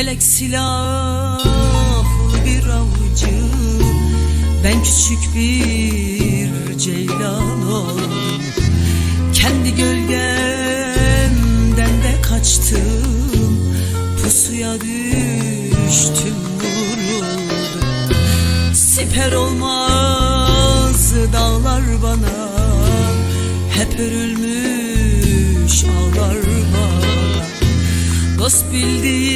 Felek silahlı bir avcı Ben küçük bir ceylan oldum. Kendi gölgemden de kaçtım Pusuya düştüm vuruldum. Siper olmaz dağlar bana Hep örülmüş ağlar bana. Dost bildiğim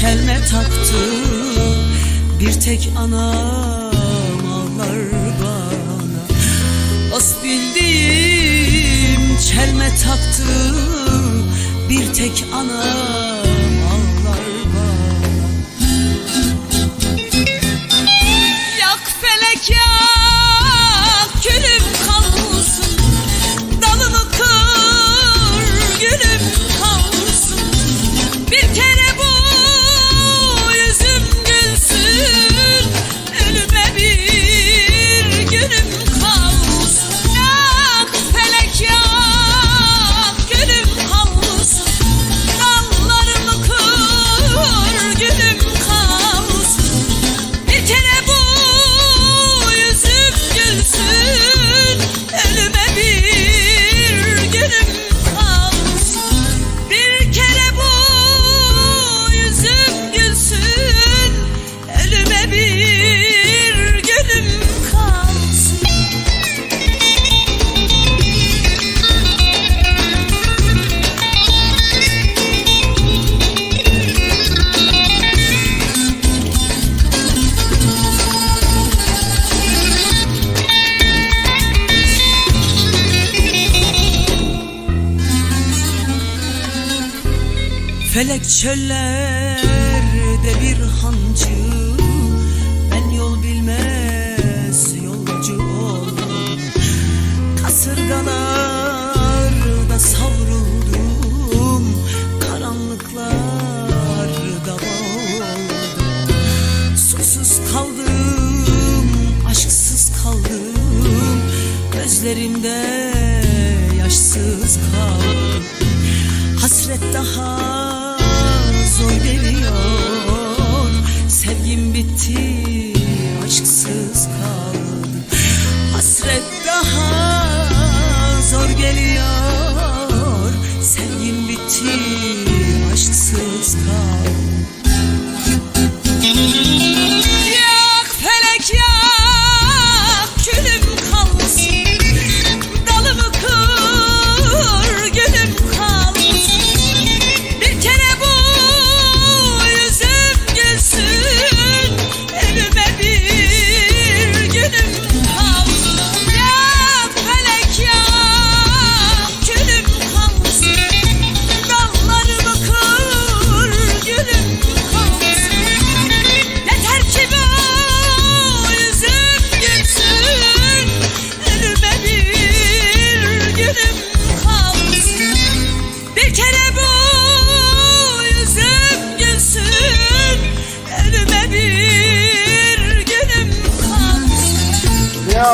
çelme taktı. Bir tek anam ağlar bana. Dost bildiğim çelme taktı. Bir tek anam Felek çöllerde bir hancı. Ben yol bilmez yolcu oldum. Kasırgalarda savruldum. Karanlıklarda boğuldum. Susuz kaldım, aşksız kaldım. Gözlerimde yaşsız kaldım. Hasret daha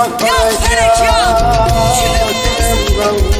yok. Yok gerek yok.